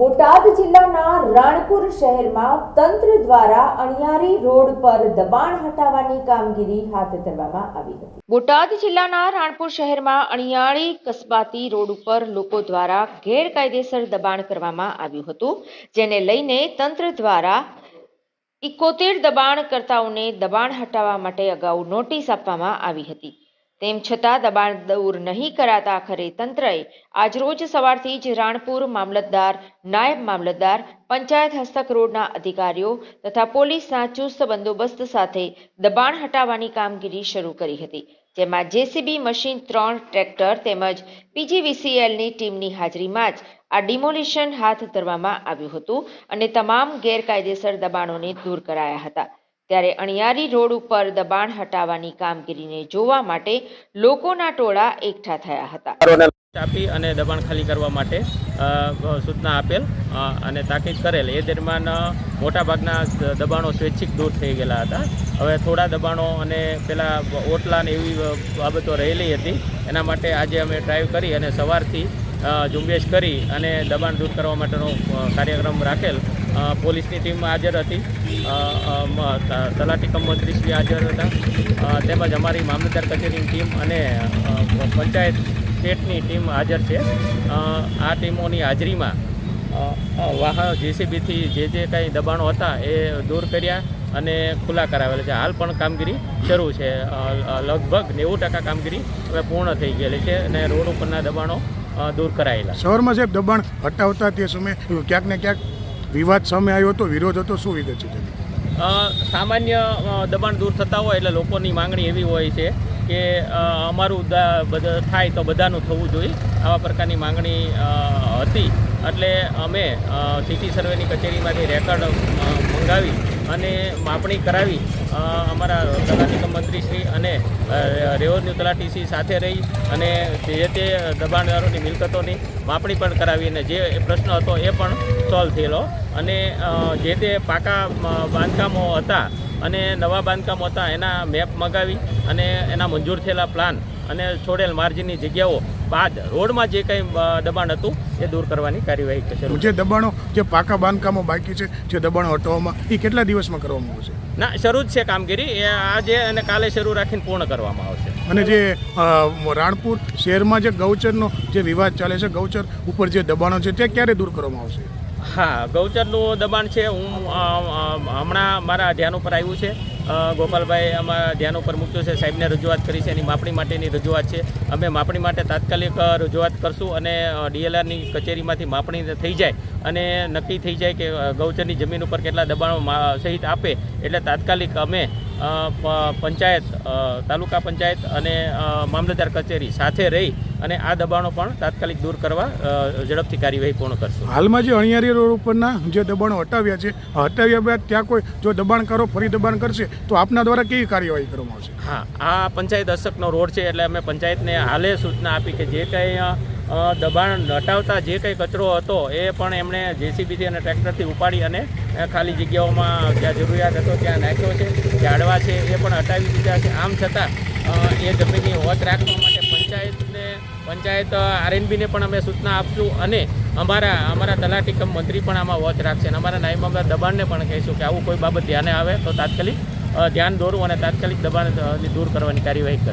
બોટાદ જિલ્લાના રાણપુર શહેરમાં તંત્ર દ્વારા અણિયારી રોડ પર દબાણ હટાવવાની કામગીરી હાથ ધરવામાં આવી હતી. બોટાદ જિલ્લાના રાણપુર શહેરમાં અણિયાળી કસ્બાતી રોડ ઉપર લોકો દ્વારા ગેરકાયદેસર દબાણ કરવામાં આવ્યું હતું, જેને લઈને તંત્ર દ્વારા ઇકોતેર દબાણકર્તાઓને દબાણ હટાવવા માટે અગાઉ નોટિસ આપવામાં આવી હતી. તેમ છતાં દબાણ દૂર નહીં કરાતા આખરે તંત્રએ આજરોજ સવારથી જ રાણપુર મામલતદાર, નાયબ મામલતદાર, પંચાયત હસ્તક રોડના અધિકારીઓ તથા પોલીસના ચુસ્ત બંદોબસ્ત સાથે દબાણ હટાવવાની કામગીરી શરૂ કરી હતી, જેમાં જેસીબી મશીન ત્રણ ટ્રેક્ટર તેમજ પીજીવીસીએલની ટીમની હાજરીમાં જ આ ડિમોલિશન હાથ ધરવામાં આવ્યું હતું અને તમામ ગેરકાયદેસર દબાણોને દૂર કરાયા હતા. ત્યારે અણિયારી રોડ ઉપર દબાણ હટાવવાની કામગીરીને જોવા માટે લોકોના ટોળા એકઠા થયા હતા. આપી અને દબાણ ખાલી કરવા માટે સૂચના આપેલ અને તાકીદ કરેલ. એ દરમિયાન મોટાભાગના દબાણો સ્વૈચ્છિક દૂર થઈ ગયેલા હતા. હવે થોડા દબાણો અને પેલા ઓટલા ને એવી બાબતો રહેલી હતી. એના માટે આજે અમે ડ્રાઈવ કરી અને સવારથી ઝુંબેશ કરી અને દબાણ દૂર કરવા માટેનો કાર્યક્રમ રાખેલ. પોલીસની ટીમ હાજર હતી. તલાટી કમ મંત્રીશ્રી હાજર હતા. તેમજ અમારી મામલતદાર કચેરીની ટીમ અને પંચાયત સ્ટેટની ટીમ હાજર છે. આ ટીમોની હાજરીમાં વાહન જેસીબીથી જે જે કંઈ દબાણો હતા એ દૂર કર્યા અને ખુલ્લા કરાવેલા છે. હાલ પણ કામગીરી શરૂ છે. લગભગ નેવું ટકા કામગીરી હવે પૂર્ણ થઈ ગયેલી છે અને રોડ ઉપરના દબાણો દૂર કરાયેલા. શહેરમાં સાહેબ દબાણ હટાવતા તે સમયે ક્યાંક ને ક્યાંક વિવાદ સામે આવ્યો હતો વિરોધ હતો શું વિગત છે સામાન્ય દબાણ દૂર થતા હોય એટલે લોકોની માંગણી એવી હોય છે કે અમારું થાય તો બધાનું થવું જોઈએ. આવા પ્રકારની માંગણી હતી. એટલે અમે સિટી સર્વેની કચેરીમાંથી રેકર્ડ મંગાવી અને માપણી કરાવી અમારા તલાટી કમ મંત્રીશ્રી અને રેવન્યુ તલાટીશ્રી સાથે રહી અને જે તે દબાણદારોની મિલકતોની માપણી પણ કરાવી અને જે પ્રશ્ન હતો એ પણ સોલ્વ થયેલો. અને જે તે પાકા બાંધકામો હતા અને નવા બાંધકામો હતા એના મેપ મગાવી અને એના મંજૂર થયેલા પ્લાન અને છોડેલ માર્જિનની જગ્યાઓ બાદ રોડમાં જે કંઈ દબાણ હતું એ દૂર કરવાની કાર્યવાહી શરૂ જે દબાણો જે પાકા બાંધકામો બાકી છે જે દબાણો હટાવવામાં એ કેટલા દિવસમાં કરવામાં આવશે? ના શરૂ જ છે કામગીરી. એ આજે અને કાલે શરૂ રાખીને પૂર્ણ કરવામાં આવશે. અને જે રાણપુર શહેરમાં જે ગૌચરનો જે વિવાદ ચાલે છે ગૌચર ઉપર જે દબાણો છે તે ક્યારે દૂર કરવામાં આવશે? હા ગૌચરનું દબાણ છે હું હમણાં મારા ધ્યાન ઉપર આવ્યું છે. ગોપાલભાઈ આમાં ધ્યાન ઉપર મૂક્યું છે, સાહેબને રજૂઆત કરી છે, એની માપણી માટેની રજૂઆત છે. અમે માપણી માટે તાત્કાલિક રજૂઆત કરશું અને ડીએલઆરની કચેરીમાંથી માપણી થઈ જાય અને નક્કી થઈ જાય કે ગૌચરની જમીન ઉપર કેટલા દબાણો સહિત આપે એટલે તાત્કાલિક અમે પંચાયત તાલુકા પંચાયત અને મામલતદાર કચેરી સાથે રહી અને આ દબાણો પણ તાત્કાલિક દૂર કરવા ઝડપથી કાર્યવાહી પૂર્ણ કરશું. હાલમાં જે અણિયારી રોડ ઉપરના જે દબાણો હટાવ્યા છે, હટાવ્યા બાદ ત્યાં કોઈ જો દબાણકારો ફરી દબાણ કરશે? તો આપના દ્વારા કેવી કાર્યવાહી કરવામાં આવશે? હા, આ પંચાયત હસ્તકનો રોડ છે એટલે અમે પંચાયતને હાલે સૂચના આપી કે જે કંઈ દબાણ હટાવતા જે કંઈ કચરો હતો એ પણ એમણે જેસીબીથી અને ટ્રેક્ટરથી ઉપાડી અને ખાલી જગ્યાઓમાં જ્યાં જરૂરિયાત હતો ત્યાં નાખ્યો છે. ઝાડવા છે એ પણ હટાવી દીધા છે. આમ છતાં એ જમીનની હોત રાખવા માટે પંચાયતને, પંચાયત આરએનબીને પણ અમે સૂચના આપશું અને અમારા અમારા તલાટી કમ મંત્રી પણ આમાં વોચ રાખશે. અને અમારા નાયબ મામલા દબાણને પણ કહીશું કે આવું કોઈ બાબત ધ્યાને આવે તો તાત્કાલિક ધ્યાન દોરવું અને તાત્કાલિક દબાણ દૂર કરવાની કાર્યવાહી કરશે